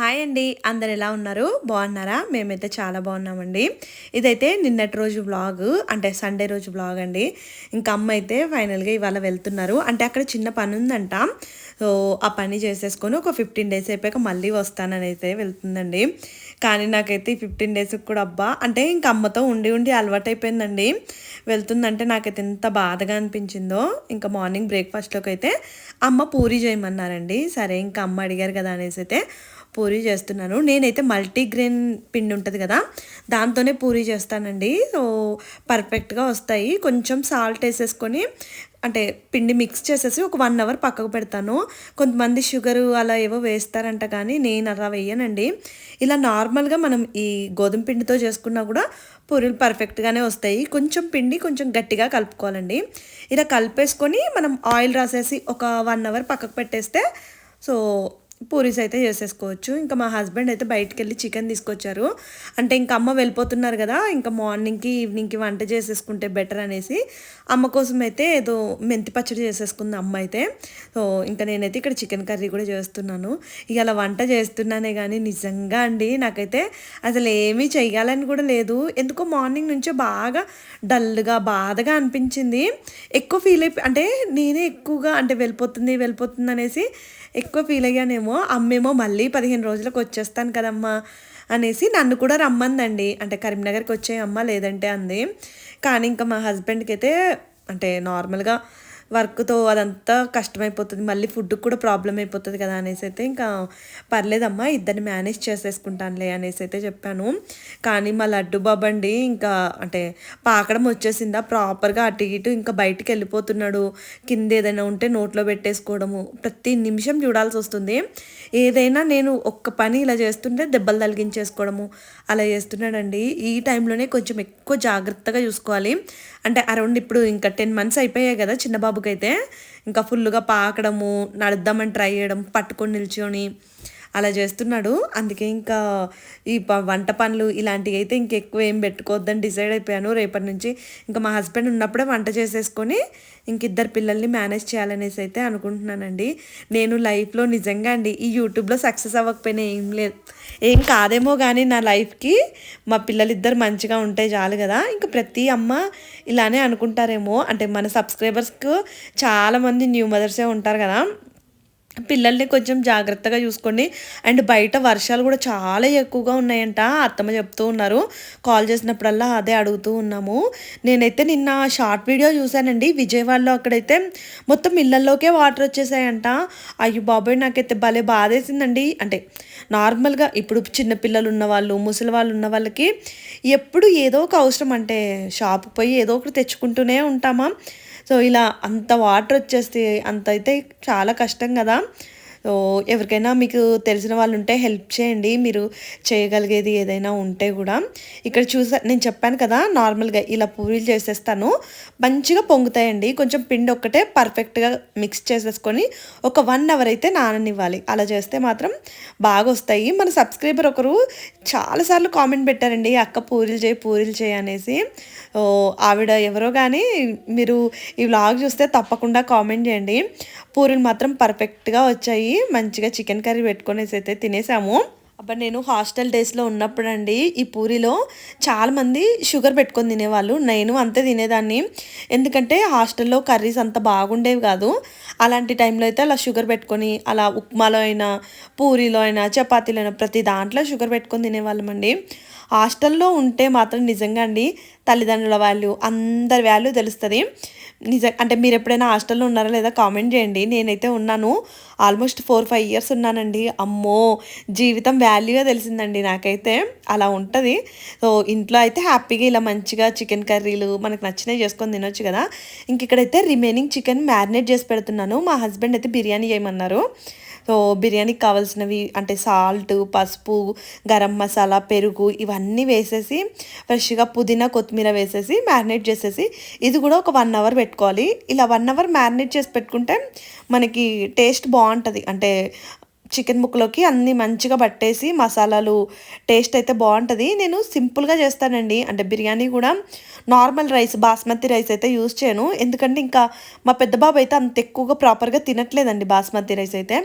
Hi అండి. అందరు ఎలా ఉన్నారు? బాగున్నారా? మేమైతే చాలా బాగున్నామండి. ఇదైతే నిన్నటి రోజు బ్లాగ్ అంటే సండే రోజు బ్లాగ్ అండి. ఇంకా అమ్మ అయితే ఫైనల్గా ఇవాళ వెళ్తున్నారు. అంటే అక్కడ చిన్న పని ఉందంట సో ఆ పని చేసేసుకొని ఒక ఫిఫ్టీన్ డేస్ అయిపోయాక మళ్ళీ వస్తానని అయితే వెళ్తుందండి. కానీ నాకైతే ఈ ఫిఫ్టీన్ డేస్కి కూడా అబ్బా. అంటే ఇంక అమ్మతో ఉండి ఉండి అలవాటైపోయిందండి. వెళ్తుందంటే నాకైతే ఎంత బాధగా అనిపించిందో. ఇంకా మార్నింగ్ బ్రేక్ఫాస్ట్లోకి అయితే అమ్మ పూరి చేయమన్నారండి. సరే ఇంకా అమ్మ అడిగారు కదా అనేసి అయితే పూరి చేస్తున్నాను. నేనైతే మల్టీగ్రెయిన్ పిండి ఉంటుంది కదా దాంతోనే పూరి చేస్తానండి. సో పర్ఫెక్ట్గా వస్తాయి. కొంచెం సాల్ట్ వేసేసుకొని అంటే పిండి మిక్స్ చేసేసి ఒక వన్ అవర్ పక్కకు పెడతాను. కొంతమంది షుగర్ అలా ఏవో వేస్తారంట కానీ నేను అలా వేయనండి. ఇలా నార్మల్గా మనం ఈ గోధుమ పిండితో చేసుకున్నా కూడా పూరీలు పర్ఫెక్ట్గానే వస్తాయి. కొంచెం పిండి కొంచెం గట్టిగా కలుపుకోవాలండి. ఇలా కలిపేసుకొని మనం ఆయిల్ రాసేసి ఒక వన్ అవర్ పక్కకు పెట్టేస్తే సో పూరీస్ అయితే చేసేసుకోవచ్చు. ఇంకా మా హస్బెండ్ అయితే బయటికి వెళ్ళి చికెన్ తీసుకొచ్చారు. అంటే ఇంకా అమ్మ వెళ్ళిపోతున్నారు కదా ఇంకా మార్నింగ్కి ఈవినింగ్కి వంట చేసేసుకుంటే బెటర్ అనేసి అమ్మ కోసం అయితే ఏదో మెంతి పచ్చడి చేసేసుకుంది అమ్మ అయితే. సో ఇంకా నేనైతే ఇక్కడ చికెన్ కర్రీ కూడా చేస్తున్నాను. ఇక వంట చేస్తున్నానే కానీ నిజంగా అండి నాకైతే అసలు ఏమీ చేయాలని కూడా లేదు. ఎందుకో మార్నింగ్ నుంచే బాగా డల్గా బాధగా అనిపించింది. ఎక్కువ ఫీల్ అయిపోయి అంటే నేనే ఎక్కువగా అంటే వెళ్ళిపోతుంది వెళ్ళిపోతుంది అనేసి ఎక్కువ ఫీల్ అయ్యానేమో. అమ్మేమో మళ్ళీ పదిహేను రోజులకు వచ్చేస్తాను కదమ్మా అనేసి నన్ను కూడా రమ్మందండి. అంటే కరీంనగర్కి వచ్చే అమ్మ లేదంటే అంది. కానీ ఇంకా మా హస్బెండ్కి అయితే అంటే నార్మల్గా వర్క్తో అదంతా కష్టమైపోతుంది. మళ్ళీ ఫుడ్కి కూడా ప్రాబ్లం అయిపోతుంది కదా అనేసి అయితే ఇంకా పర్లేదమ్మా ఇద్దరిని మేనేజ్ చేసేసుకుంటానులే అనేసి అయితే చెప్పాను. కానీ మా లడ్డు బాబండి ఇంకా అంటే పాకడం వచ్చేసిందా? ప్రాపర్గా అటు ఇటు ఇంకా బయటికి వెళ్ళిపోతున్నాడు. కింద ఏదైనా ఉంటే నోట్లో పెట్టేసుకోవడము. ప్రతి నిమిషం చూడాల్సి వస్తుంది. ఏదైనా నేను ఒక్క పని ఇలా చేస్తుంటే దెబ్బలు తలిగించేసుకోవడము అలా చేస్తున్నాడండి. ఈ టైంలోనే కొంచెం ఎక్కువ జాగ్రత్తగా చూసుకోవాలి. అంటే అరౌండ్ ఇప్పుడు ఇంకా టెన్ మంత్స్ అయిపోయాయి కదా చిన్న బాబుకి అయితే ఇంకా ఫుల్గా పాకడము నడుద్దామని ట్రై చేయడం పట్టుకొని నిల్చొని అలా చేస్తున్నాడు. అందుకే ఇంకా ఈ వంట పనులు ఇలాంటివి అయితే ఇంకెక్కువ ఏం పెట్టుకోవద్దని డిసైడ్ అయిపోయాను. రేపటి నుంచి ఇంకా మా హస్బెండ్ ఉన్నప్పుడే వంట చేసేసుకొని ఇంక ఇద్దరు పిల్లల్ని మేనేజ్ చేయాలనేసి అయితే అనుకుంటున్నానండి. నేను లైఫ్లో నిజంగా అండి ఈ యూట్యూబ్లో సక్సెస్ అవ్వకపోయినా ఏం లేదు ఏం కాదేమో కానీ నా లైఫ్కి మా పిల్లలిద్దరు మంచిగా ఉంటే చాలు కదా. ఇంకా ప్రతి అమ్మ ఇలానే అనుకుంటారేమో. అంటే మన సబ్స్క్రైబర్స్కు చాలామంది న్యూ మదర్సే ఉంటారు కదా. పిల్లల్ని కొంచెం జాగ్రత్తగా చూసుకోండి. అండ్ బయట వర్షాలు కూడా చాలా ఎక్కువగా ఉన్నాయంట. అత్తమ్మ చెప్తూ ఉన్నారు. కాల్ చేసినప్పుడల్లా అదే అడుగుతూ ఉన్నాము. నేనైతే నిన్న షార్ట్ వీడియో చూశానండి. విజయవాడలో అక్కడైతే మొత్తం ఇళ్ళల్లోకే వాటర్ వచ్చేసాయంట. అయ్యో బాబాయ్ నాకైతే భలే బాధేసిందండి. అంటే నార్మల్గా ఇప్పుడు చిన్నపిల్లలు ఉన్న వాళ్ళు ముసలి వాళ్ళు ఉన్న వాళ్ళకి ఎప్పుడు ఏదో ఒక అవసరం. అంటే షాప్కి పోయి ఏదో ఒకటి తెచ్చుకుంటూనే ఉంటామా? సో ఇలా అంత వాటర్ వచ్చేస్తే అంత అయితే చాలా కష్టం కదా. సో ఎవరికైనా మీకు తెలిసిన వాళ్ళు ఉంటే హెల్ప్ చేయండి. మీరు చేయగలిగేది ఏదైనా ఉంటే కూడా. ఇక్కడ చూసా నేను చెప్పాను కదా నార్మల్గా ఇలా పూరీలు చేసేస్తాను. మంచిగా పొంగుతాయండి. కొంచెం పిండి ఒక్కటే పర్ఫెక్ట్గా మిక్స్ చేసేసుకొని ఒక వన్ అవర్ అయితే నాననివ్వాలి. అలా చేస్తే మాత్రం బాగా వస్తాయి మన సబ్స్క్రైబర్ ఒకరు చాలాసార్లు కామెంట్ పెట్టారండి అక్క పూరీలు చేయి పూరీలు చేయి అనేసి. ఆవిడ ఎవరో కానీ మీరు ఈ వ్లాగ్ చూస్తే తప్పకుండా కామెంట్ చేయండి. పూరీలు మాత్రం పర్ఫెక్ట్గా వచ్చాయి. మంచిగా చికెన్ కర్రీ పెట్టుకునేసి అయితే తినేసాము. అబ్బా నేను హాస్టల్ డేస్లో ఉన్నప్పుడు అండి ఈ పూరిలో చాలామంది షుగర్ పెట్టుకొని తినేవాళ్ళు. నేను అంతే తినేదాన్ని. ఎందుకంటే హాస్టల్లో కర్రీస్ అంత బాగుండేవి కాదు. అలాంటి టైంలో అయితే అలా షుగర్ పెట్టుకొని అలా ఉప్మాలో అయినా పూరీలో అయినా చపాతీలో అయినా ప్రతి దాంట్లో షుగర్ పెట్టుకొని తినేవాళ్ళమండి. హాస్టల్లో ఉంటే మాత్రం నిజంగా అండి తల్లిదండ్రుల వాల్యూ అందరి వాల్యూ తెలుస్తుంది. నిజం అంటే మీరు ఎప్పుడైనా హాస్టల్లో ఉన్నారా లేదా కామెంట్ చేయండి. నేనైతే ఉన్నాను. ఆల్మోస్ట్ ఫోర్ ఫైవ్ ఇయర్స్ ఉన్నానండి. అమ్మో! జీవితం వాల్యూగా తెలిసిందండి నాకైతే. అలా ఉంటుంది. సో ఇంట్లో అయితే హ్యాపీగా ఇలా మంచిగా చికెన్ కర్రీలు మనకు నచ్చినవి చేసుకొని తినొచ్చు కదా. ఇంక ఇక్కడైతే రిమైనింగ్ చికెన్ మ్యారినేట్ చేసి పెడుతున్నాను. మా హస్బెండ్ అయితే బిర్యానీ చేయమన్నారు. సో బిర్యానీకి కావాల్సినవి అంటే సాల్ట్ పసుపు గరం మసాలా పెరుగు ఇవన్నీ వేసేసి ఫ్రెష్గా పుదీనా కొత్తిమీర వేసేసి మ్యారినేట్ చేసేసి ఇది కూడా ఒక వన్ అవర్ పెట్టుకోవాలి. ఇలా వన్ అవర్ మ్యారినేట్ చేసి పెట్టుకుంటే మనకి టేస్ట్ బాగుంటుంది. అంటే చికెన్ ముక్కలోకి అన్నీ మంచిగా పట్టేసి మసాలాలు టేస్ట్ అయితే బాగుంటుంది. నేను సింపుల్గా చేస్తానండి. అంటే బిర్యానీ కూడా నార్మల్ రైస్ బాస్మతి రైస్ అయితే యూజ్ చేయను. ఎందుకంటే ఇంకా మా పెద్ద బాబు అయితే అంత ఎక్కువగా ప్రాపర్గా తినట్లేదండి బాస్మతి రైస్ అయితే.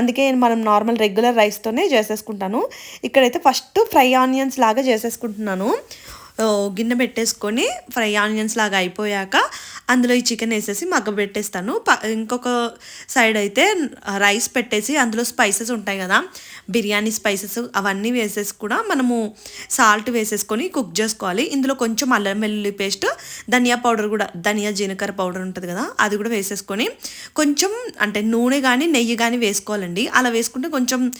అందుకే మనం నార్మల్ రెగ్యులర్ రైస్తోనే చేసేసుకుంటాను. ఇక్కడైతే ఫస్ట్ ఫ్రై ఆనియన్స్ లాగా చేసేసుకుంటున్నాను. గిన్నె పెట్టేసుకొని ఫ్రై ఆనియన్స్ లాగా అయిపోయాక అందులో ఈ చికెన్ వేసేసి మగ్గ పెట్టేస్తాను. ప- ఇంకొక సైడ్ అయితే రైస్ పెట్టేసి అందులో స్పైసెస్ ఉంటాయి కదా బిర్యానీ స్పైసెస్ అవన్నీ వేసేసి కూడా మనము సాల్ట్ వేసేసుకొని కుక్ చేసుకోవాలి. ఇందులో కొంచెం అల్లం వెల్లుల్లి పేస్ట్ ధనియా పౌడర్ కూడా ధనియా జీలకర్ర పౌడర్ ఉంటుంది కదా అది కూడా వేసేసుకొని కొంచెం అంటే నూనె కానీ నెయ్యి కానీ వేసుకోవాలండి. అలా వేసుకుంటే కొంచెం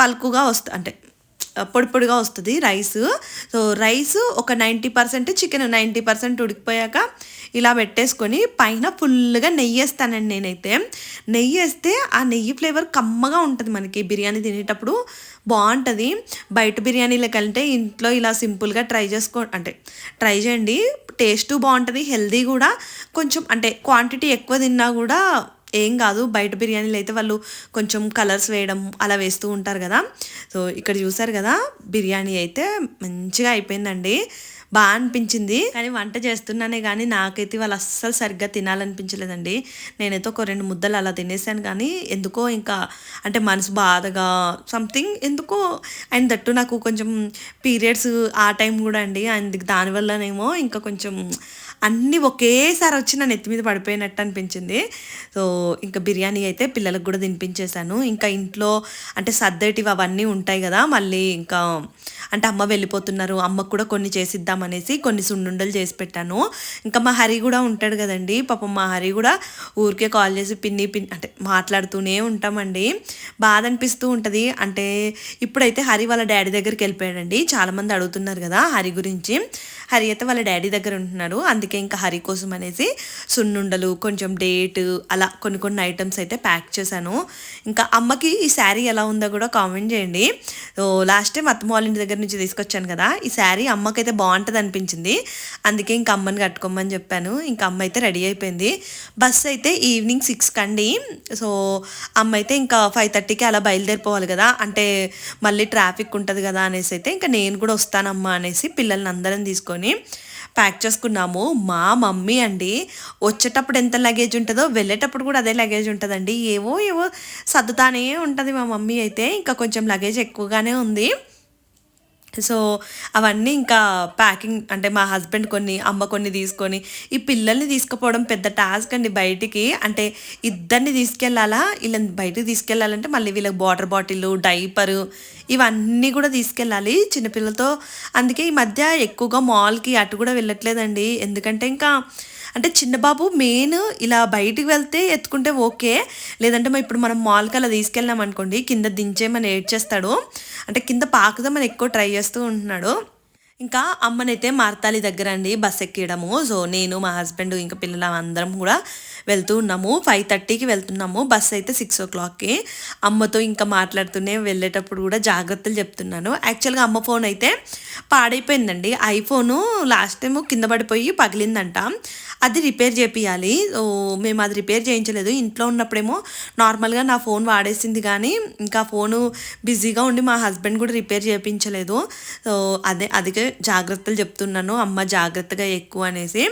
పలుకుగా వస్తుంది అంటే పొడి పొడిగా వస్తుంది రైస్. సో రైస్ ఒక ninety percent chicken ninety percent ఉడికిపోయాక ఇలా పెట్టేసుకొని పైన ఫుల్గా నెయ్యి వేస్తానండి నేనైతే. నెయ్యి వేస్తే ఆ నెయ్యి ఫ్లేవర్ కమ్మగా ఉంటుంది మనకి బిర్యానీ తినేటప్పుడు. బాగుంటుంది. బయట బిర్యానీల కంటే ఇంట్లో ఇలా సింపుల్గా ట్రై చేసుకో అంటే ట్రై చేయండి. టేస్ట్ బాగుంటుంది హెల్దీ కూడా. కొంచెం అంటే క్వాంటిటీ ఎక్కువ తిన్నా కూడా ఏం కాదు బయట బిర్యానీలు అయితే వాళ్ళు కొంచెం కలర్స్ వేయడం అలా వేస్తూ ఉంటారు కదా. సో ఇక్కడ చూసారు కదా బిర్యానీ అయితే మంచిగా అయిపోయిందండి. బాగా అనిపించింది. కానీ వంట చేస్తున్నానే కానీ నాకైతే వాళ్ళు అస్సలు సరిగ్గా తినాలనిపించలేదండి. నేనైతే ఒక రెండు ముద్దలు అలా తినేసాను కానీ ఎందుకో ఇంకా అంటే మనసు బాధగా సంథింగ్ ఎందుకో అండ్ దట్టు నాకు కొంచెం పీరియడ్స్ ఆ టైం కూడా అండి. అండ్ దానివల్లనేమో ఇంకా కొంచెం అన్నీ ఒకేసారి వచ్చి నా నెత్తి మీద పడిపోయినట్టు అనిపించింది. సో ఇంకా బిర్యానీ అయితే పిల్లలకు కూడా తినిపించేశాను. ఇంకా ఇంట్లో అంటే సర్దేటివి అవన్నీ ఉంటాయి కదా మళ్ళీ ఇంకా అంటే అమ్మ వెళ్ళిపోతున్నారు అమ్మకు కూడా కొన్ని చేసిద్దామనేసి కొన్ని సున్నుండలు చేసి పెట్టాను. ఇంకా మా హరి కూడా ఉంటాడు కదండి పాపం మా హరి కూడా ఊరికే కాల్ చేసి పిన్ని పిన్ని అంటే మాట్లాడుతూనే ఉంటామండి. బాధ అనిపిస్తూ ఉంటుంది. అంటే ఇప్పుడైతే హరి వాళ్ళ డాడీ దగ్గరికి వెళ్ళిపోయాడండి. చాలామంది అడుగుతున్నారు కదా హరి గురించి. హరి అయితే వాళ్ళ డాడీ దగ్గర ఉంటున్నాడు. అందుకే ఇంకా హరి కోసం అనేసి సున్నుండలు కొంచెం డేట్ అలా కొన్ని కొన్ని ఐటమ్స్ అయితే ప్యాక్ చేశాను. ఇంకా అమ్మకి ఈ శారీ ఎలా ఉందో కూడా కామెంట్ చేయండి. లాస్ట్ టైం అత్తమ్మ వాళ్ళ ఇంటి దగ్గర నుంచి తీసుకొచ్చాను కదా ఈ శారీ అమ్మకైతే బాగుంటుంది అనిపించింది. అందుకే ఇంకా అమ్మని కట్టుకోమని చెప్పాను. ఇంకా అమ్మ అయితే రెడీ అయిపోయింది. బస్ అయితే ఈవినింగ్ సిక్స్ కండి సో అమ్మ అయితే ఇంకా ఫైవ్ థర్టీకి అలా బయలుదేరిపోవాలి కదా. అంటే మళ్ళీ ట్రాఫిక్ ఉంటుంది కదా అనేసి అయితే ఇంకా నేను కూడా వస్తానమ్మా అనేసి పిల్లల్ని అందరం తీసుకొని ప్యాక్ చేసుకున్నాము. మా మమ్మీ అండి వచ్చేటప్పుడు ఎంత లగేజ్ ఉంటుందో వెళ్ళేటప్పుడు కూడా అదే లగేజ్ ఉంటుందండి. ఏవో ఏవో సర్దుతానే ఉంటుంది మా మమ్మీ అయితే. ఇంకా కొంచెం లగేజ్ ఎక్కువగానే ఉంది. సో అవన్నీ ఇంకా ప్యాకింగ్ అంటే మా హస్బెండ్ కొన్ని అమ్మ కొన్ని తీసుకొని ఈ పిల్లల్ని తీసుకుపోవడం పెద్ద టాస్క్ అండి బయటికి. అంటే ఇద్దరిని తీసుకెళ్ళాలా? వీళ్ళని బయటికి తీసుకెళ్ళాలంటే మళ్ళీ వీళ్ళకి వాటర్ బాటిల్ డైపరు ఇవన్నీ కూడా తీసుకెళ్ళాలి చిన్నపిల్లలతో. అందుకే ఈ మధ్య ఎక్కువగా మాల్కి అటు కూడా వెళ్ళట్లేదండి. ఎందుకంటే ఇంకా అంటే చిన్న బాబు మెయిన్ ఇలా బయటికి వెళ్తే ఎత్తుకుంటే ఓకే. లేదంటే ఇప్పుడు మనం మాల్కి అలా తీసుకెళ్ళాం అనుకోండి కింద దించేమని ఏడ్చేస్తాడు. అంటే కింద పాకుదామని ఎక్కువ ట్రై చేస్తూ ఉంటున్నాడు. ఇంకా అమ్మనైతే మార్తాలి దగ్గర అండి బస్ ఎక్కియడము. సో నేను మా హస్బెండ్ ఇంకా పిల్లలు అందరం కూడా వెళ్తూ ఉన్నాము. ఫైవ్ థర్టీకి వెళ్తున్నాము. బస్ అయితే సిక్స్ ఓ క్లాక్కి. అమ్మతో ఇంకా మాట్లాడుతూనే వెళ్ళేటప్పుడు కూడా జాగ్రత్తలు చెప్తున్నాను. యాక్చువల్గా అమ్మ ఫోన్ అయితే పాడైపోయిందండి. ఐఫోను లాస్ట్ టైం కింద పడిపోయి పగిలిందంట. అది రిపేర్ చేపియాలి సో మేము అది రిపేర్ చేయించలేదు. ఇంట్లో ఉన్నప్పుడేమో నార్మల్గా నా ఫోన్ వాడేసింది కానీ ఇంకా ఫోను బిజీగా ఉండి మా హస్బెండ్ కూడా రిపేర్ చేయించలేదు సో అదే అదికే జాగ్రత్తలు చెప్తున్నాను. అమ్మ జాగ్రత్తగా ఎక్కువ అనేసి.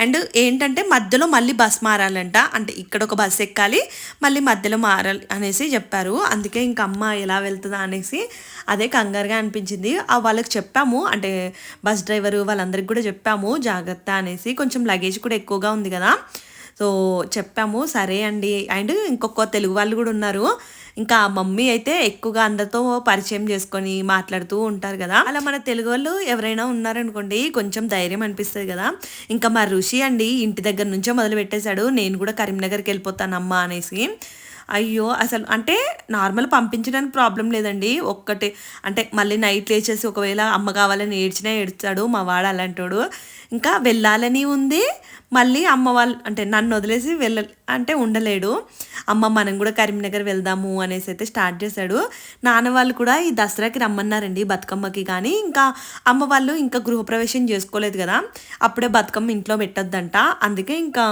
అండ్ ఏంటంటే మధ్యలో మళ్ళీ బస్ మారాలంట. అంటే ఇక్కడ ఒక బస్ ఎక్కాలి మళ్ళీ మధ్యలో మారాలి అనేసి చెప్పారు. అందుకే ఇంక అమ్మ ఎలా వెళ్తుందా అనేసి అదే కంగారుగా అనిపించింది. ఆ వాళ్ళకి చెప్పాము. అంటే బస్ డ్రైవరు వాళ్ళందరికీ కూడా చెప్పాము. జాగ్రత్త అనేసి కొంచెం లగేజ్ కూడా ఎక్కువగా ఉంది కదా. సో చెప్పాము. సరే అండి. అండ్ ఇంకొక తెలుగు వాళ్ళు కూడా ఉన్నారు. ఇంకా మమ్మీ అయితే ఎక్కువగా అందరితో పరిచయం చేసుకొని మాట్లాడుతూ ఉంటారు కదా. అలా మన తెలుగు వాళ్ళు ఎవరైనా ఉన్నారనుకోండి కొంచెం ధైర్యం అనిపిస్తుంది కదా. ఇంకా మా ఋషి అండి ఇంటి దగ్గర నుంచే మొదలు పెట్టేశాడు నేను కూడా కరీంనగర్కి వెళ్ళిపోతానమ్మా అనేసి. అయ్యో అసలు అంటే నార్మల్ పంపించడానికి ప్రాబ్లం లేదండి. ఒక్కటే అంటే మళ్ళీ నైట్ లేచేసి ఒకవేళ అమ్మ కావాలని ఏడ్చినా ఏడ్చాడు మా వాడు అలాంటోడు. ఇంకా వెళ్ళాలని ఉంది. మళ్ళీ అమ్మ వాళ్ళు అంటే నన్ను వదిలేసి వెళ్ళ అంటే ఉండలేడు. అమ్మ మనం కూడా కరీంనగర్ వెళ్దాము అనేసి అయితే స్టార్ట్ చేశాడు. నాన్న వాళ్ళు కూడా ఈ దసరాకి రమ్మన్నారండి బతుకమ్మకి కానీ. ఇంకా అమ్మ వాళ్ళు ఇంకా గృహప్రవేశం చేసుకోలేదు కదా. అప్పుడే బతుకమ్మ ఇంట్లో పెట్టద్దంట. అందుకే ఇంకా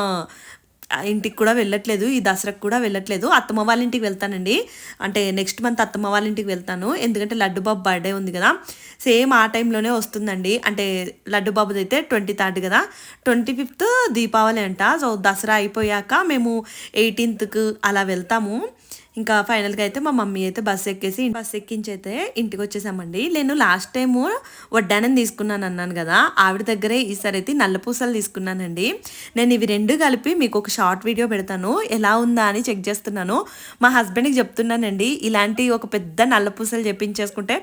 ఇంటికి కూడా వెళ్ళట్లేదు ఈ దసరాకు కూడా వెళ్ళట్లేదు. అత్తమ్మ వాళ్ళ ఇంటికి వెళ్తానండి. అంటే నెక్స్ట్ మంత్ అత్తమ్మ వాళ్ళ ఇంటికి వెళ్తాను. ఎందుకంటే లడ్డుబాబు బర్త్డే ఉంది కదా. సేమ్ ఆ టైంలోనే వస్తుందండి. అంటే లడ్డుబాబుది అయితే ట్వంటీ థర్డ్ కదా. ట్వంటీ ఫిఫ్త్ దీపావళి అంట. సో దసరా అయిపోయాక మేము ఎయిటీన్త్కు అలా వెళ్తాము. ఇంకా ఫైనల్గా అయితే మా మమ్మీ అయితే బస్సు ఎక్కేసి బస్ ఎక్కించి అయితే ఇంటికి వచ్చేసామండి నేను లాస్ట్ టైము వడ్డానం తీసుకున్నాను అన్నాను కదా ఆవిడ దగ్గరే ఈసారి అయితే నల్ల పూసలు తీసుకున్నానండి. నేను ఇవి రెండు కలిపి మీకు ఒక షార్ట్ వీడియో పెడతాను. ఎలా ఉందా అని చెక్ చేస్తున్నాను. మా హస్బెండ్కి చెప్తున్నానండి ఇలాంటి ఒక పెద్ద నల్ల పూసలు చెప్పించేసుకుంటే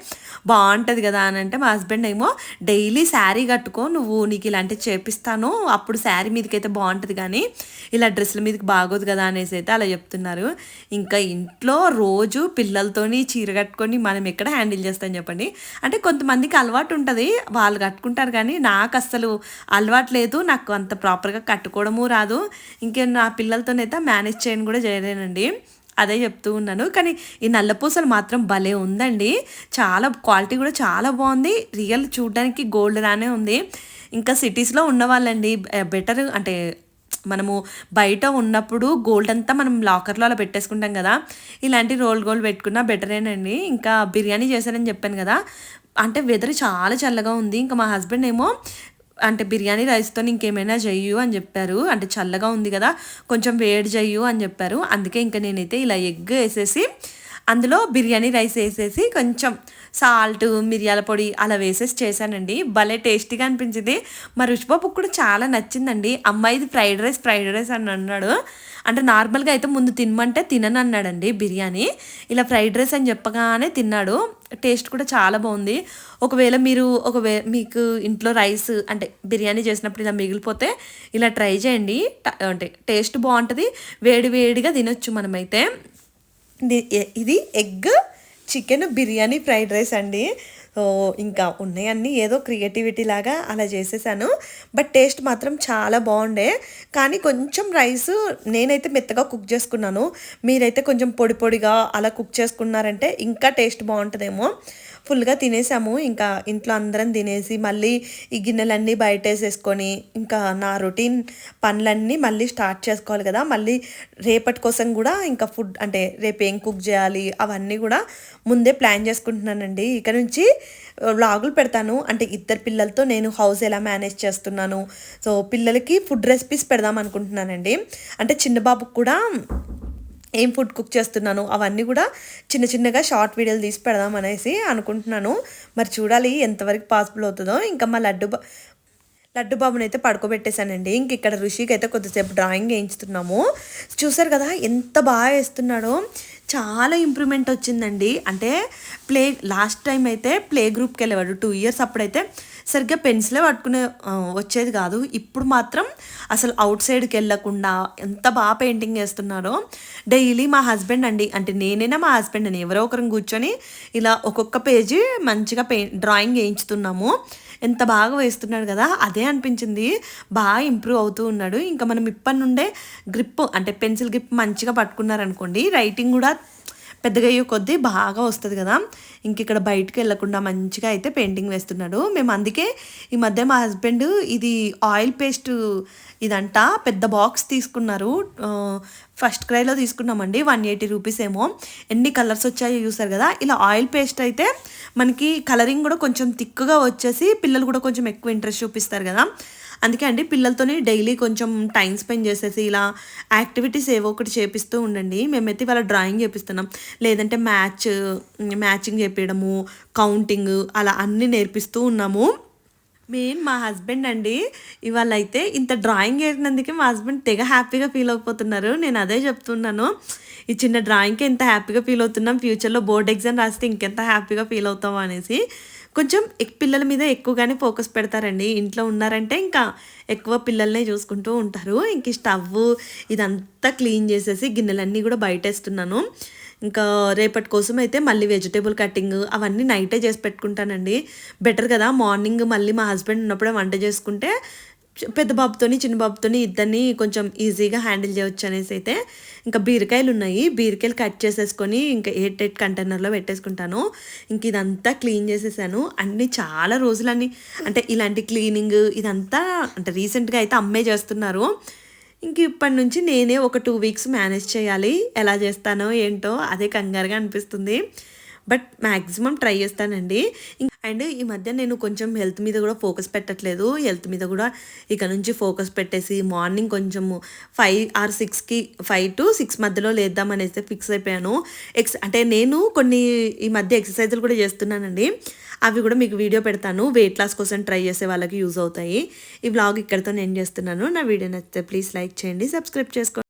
బాగుంటుంది కదా అని అంటే మా హస్బెండ్ ఏమో డైలీ శారీ కట్టుకో నువ్వు నీకు ఇలాంటివి చేపిస్తాను అప్పుడు శారీ మీదకి అయితే బాగుంటుంది కానీ ఇలా డ్రెస్సుల మీదకి బాగోదు కదా అనేసి అయితే అలా చెప్తున్నారు. ఇంకా ఇంట్లో రోజు పిల్లలతోని చీర కట్టుకొని మనం ఎక్కడ హ్యాండిల్ చేస్తాం చెప్పండి? అంటే కొంతమందికి అలవాటు ఉంటుంది వాళ్ళు కట్టుకుంటారు కానీ నాకు అస్సలు అలవాటు లేదు నాకు అంత ప్రాపర్గా కట్టుకోవడము రాదు. ఇంకే నా పిల్లలతోనైతే మేనేజ్ చేయని కూడా చేయలేనండి. అదే చెప్తూ ఉన్నాను. కానీ ఈ నల్లపూసలు మాత్రం భలే ఉందండి. చాలా క్వాలిటీ కూడా చాలా బాగుంది. రియల్ చూడడానికి గోల్డ్ రానే ఉంది. ఇంకా సిటీస్లో ఉన్న వాళ్ళండి బెటర్ అంటే మనము బయట ఉన్నప్పుడు గోల్డ్ అంతా మనం లాకర్లో అలా పెట్టేసుకుంటాం కదా. ఇలాంటి రోల్ గోల్డ్ పెట్టుకున్నా బెటరేనండి ఇంకా బిర్యానీ చేశానని చెప్పాను కదా. అంటే వెదర్ చాలా చల్లగా ఉంది. ఇంకా మా హస్బెండ్ ఏమో అంటే బిర్యానీ రైస్తో ఇంకేమైనా చెయ్యు అని చెప్పారు. అంటే చల్లగా ఉంది కదా. కొంచెం వేడి చెయ్యు అని చెప్పారు. అందుకే ఇంకా నేనైతే ఇలా ఎగ్ వేసేసి అందులో బిర్యానీ రైస్ వేసేసి కొంచెం సాల్ట్ మిరియాల పొడి అలా వేసేసి చేశానండి. భలే టేస్టీగా అనిపించింది. మా రుచిబాబుకి కూడా చాలా నచ్చిందండి. అమ్మాయిది ఫ్రైడ్ రైస్ ఫ్రైడ్ రైస్ అని అన్నాడు. అంటే నార్మల్గా అయితే ముందు తినమంటే తినను అన్నాడండి బిర్యానీ. ఇలా ఫ్రైడ్ రైస్ అని చెప్పగానే తిన్నాడు. టేస్ట్ కూడా చాలా బాగుంది. ఒకవేళ మీరు ఒకవే మీకు ఇంట్లో రైస్ అంటే బిర్యానీ చేసినప్పుడు ఇలా మిగిలిపోతే ఇలా ట్రై చేయండి. అంటే టేస్ట్ బాగుంటుంది. వేడి వేడిగా తినొచ్చు మనమైతే. ఇది egg chicken biryani fried rice అండి. సో ఇంకా ఉన్నాయన్నీ ఏదో క్రియేటివిటీ లాగా అలా చేసేసాను. బట్ టేస్ట్ మాత్రం చాలా బాగుండే. కానీ కొంచెం రైస్ నేనైతే మెత్తగా కుక్ చేసుకున్నాను. మీరైతే కొంచెం పొడి పొడిగా అలా కుక్ చేసుకున్నారంటే ఇంకా టేస్ట్ బాగుంటుందేమో. ఫుల్గా తినేసాము. ఇంకా ఇంట్లో అందరం తినేసి మళ్ళీ ఈ గిన్నెలన్నీ బయట వేసేసుకొని ఇంకా నా రొటీన్ పనులన్నీ మళ్ళీ స్టార్ట్ చేసుకోవాలి కదా. మళ్ళీ రేపటి కోసం కూడా ఇంకా ఫుడ్ అంటే రేపు ఏం కుక్ చేయాలి అవన్నీ కూడా ముందే ప్లాన్ చేసుకుంటున్నానండి. ఇక నుంచి వ్లాగులు పెడతాను. అంటే ఇద్దరు పిల్లలతో నేను హౌస్ ఎలా మేనేజ్ చేస్తున్నాను. సో పిల్లలకి ఫుడ్ రెసిపీస్ పెడదాం అనుకుంటున్నానండి. అంటే చిన్న బాబుకు కూడా ఏం ఫుడ్ కుక్ చేస్తున్నాను? అవన్నీ కూడా చిన్న చిన్నగా షార్ట్ వీడియోలు తీసి పెడదాం అనేసి అనుకుంటున్నాను. మరి చూడాలి ఎంతవరకు పాసిబుల్ అవుతుందో. ఇంకా మా లడ్డు లడ్డు బాబుని అయితే పడుకోబెట్టేశానండి. ఇంక ఇక్కడ ఋషికి అయితే కొద్దిసేపు డ్రాయింగ్ వేయించుతున్నాము. చూసారు కదా ఎంత బాగా వేస్తున్నాడో. చాలా ఇంప్రూవ్మెంట్ వచ్చిందండి. అంటే ప్లే లాస్ట్ టైం అయితే ప్లే గ్రూప్కి వెళ్ళేవాడు. టూ ఇయర్స్ అప్పుడైతే సరిగ్గా పెన్సిలే పట్టుకునే వచ్చేది కాదు. ఇప్పుడు మాత్రం అసలు అవుట్ సైడ్కి వెళ్ళకుండా ఎంత బాగా పెయింటింగ్ చేస్తున్నారో డైలీ మా హస్బెండ్ అండి. అంటే నేనైనా మా హస్బెండ్ అని ఎవరో ఒకరిని కూర్చొని ఇలా ఒక్కొక్క పేజీ మంచిగా పెయి డ్రాయింగ్ వేయించుతున్నాము. ఎంత బాగా వేస్తున్నాడు కదా అదే అనిపించింది. బాగా ఇంప్రూవ్ అవుతూ ఉన్నాడు. ఇంకా మనం ఇప్పటి నుండే గ్రిప్ అంటే పెన్సిల్ గ్రిప్ మంచిగా పట్టుకున్నారనుకోండి రైటింగ్ కూడా పెద్దగా అయ్యే కొద్దీ బాగా వస్తుంది కదా. ఇంక ఇక్కడ బయటకు వెళ్ళకుండా మంచిగా అయితే పెయింటింగ్ వేస్తున్నాడు. మేము అందుకే ఈ మధ్య మా హస్బెండ్ ఇది ఆయిల్ పేస్ట్ ఇదంట పెద్ద బాక్స్ తీసుకున్నారు. ఫస్ట్ క్రైలో తీసుకున్నామండి వన్ ఎయిటీ రూపీస్ ఏమో. ఎన్ని కలర్స్ వచ్చాయో చూసారు కదా. ఇలా ఆయిల్ పేస్ట్ అయితే మనకి కలరింగ్ కూడా కొంచెం థిక్గా వచ్చేసి పిల్లలు కూడా కొంచెం ఎక్కువ ఇంట్రెస్ట్ చూపిస్తారు కదా. అందుకే అండి పిల్లలతోని డైలీ కొంచెం టైం స్పెండ్ చేసేసి ఇలా యాక్టివిటీస్ ఏవో ఒకటి చేపిస్తూ ఉండండి. మేమైతే ఇవాళ డ్రాయింగ్ చేపిస్తున్నాం. లేదంటే మ్యాచ్ మ్యాచింగ్ చేపించడము కౌంటింగ్ అలా అన్నీ నేర్పిస్తూ ఉన్నాము. మెయిన్ మా హస్బెండ్ అండి ఇవాళ అయితే ఇంత డ్రాయింగ్ వేసినందుకే మా హస్బెండ్ తెగ హ్యాపీగా ఫీల్ అయిపోతున్నారు. నేను అదే చెప్తున్నాను. ఈ చిన్న డ్రాయింగ్కి ఎంత హ్యాపీగా ఫీల్ అవుతున్నాం ఫ్యూచర్లో బోర్డ్ ఎగ్జామ్ రాస్తే ఇంకెంత హ్యాపీగా ఫీల్ అవుతాం అనేసి. కొంచెం పిల్లల మీద ఎక్కువగానే ఫోకస్ పెడతారండి. ఇంట్లో ఉన్నారంటే ఇంకా ఎక్కువ పిల్లల్నే చూసుకుంటూ ఉంటారు. ఇంక స్టవ్ ఇదంతా క్లీన్ చేసేసి గిన్నెలన్నీ కూడా బయటేస్తున్నాను. ఇంకా రేపటి కోసం అయితే మళ్ళీ వెజిటేబుల్ కటింగ్ అవన్నీ నైటే చేసి పెట్టుకుంటానండి. బెటర్ కదా మార్నింగ్ మళ్ళీ మా హస్బెండ్ ఉన్నప్పుడే వంట చేసుకుంటే పెద్ద బాబుతోని చిన్న బాబుతోని ఇద్దరిని కొంచెం ఈజీగా హ్యాండిల్ చేయొచ్చు అనేసి అయితే ఇంకా బీరకాయలు ఉన్నాయి. బీరకాయలు కట్ చేసేసుకొని ఇంకా ఎయిట్ ఎయిట్ కంటైనర్లో పెట్టేసుకుంటాను. ఇంక ఇదంతా క్లీన్ చేసేసాను. అన్నీ చాలా రోజులన్నీ అంటే ఇలాంటి క్లీనింగ్ ఇదంతా అంటే రీసెంట్గా అయితే అమ్మే చేస్తున్నారు. ఇంక ఇప్పటి నుంచి నేనే ఒక టూ వీక్స్ మేనేజ్ చేయాలి. ఎలా చేస్తానో ఏంటో అదే కంగారుగా అనిపిస్తుంది. బట్ మ్యాక్సిమం ట్రై చేస్తానండి. అండ్ ఈ మధ్య నేను కొంచెం హెల్త్ మీద కూడా ఫోకస్ పెట్టట్లేదు. హెల్త్ మీద కూడా ఇక నుంచి ఫోకస్ పెట్టేసి మార్నింగ్ కొంచెము ఫైవ్ ఆర్ సిక్స్కి ఫైవ్ టు సిక్స్ మధ్యలో లేద్దామనేసి ఫిక్స్ అయిపోయాను. ఎక్స్ అంటే నేను కొన్ని ఈ మధ్య ఎక్సర్సైజులు కూడా చేస్తున్నానండి. అవి కూడా మీకు వీడియో పెడతాను. వెయిట్ లాస్ కోసం ట్రై చేసే వాళ్ళకి యూజ్ అవుతాయి. ఈ బ్లాగ్ ఇక్కడితో నేను చేస్తున్నాను. నా వీడియో నచ్చితే ప్లీజ్ లైక్ చేయండి. సబ్స్క్రైబ్ చేసుకోండి.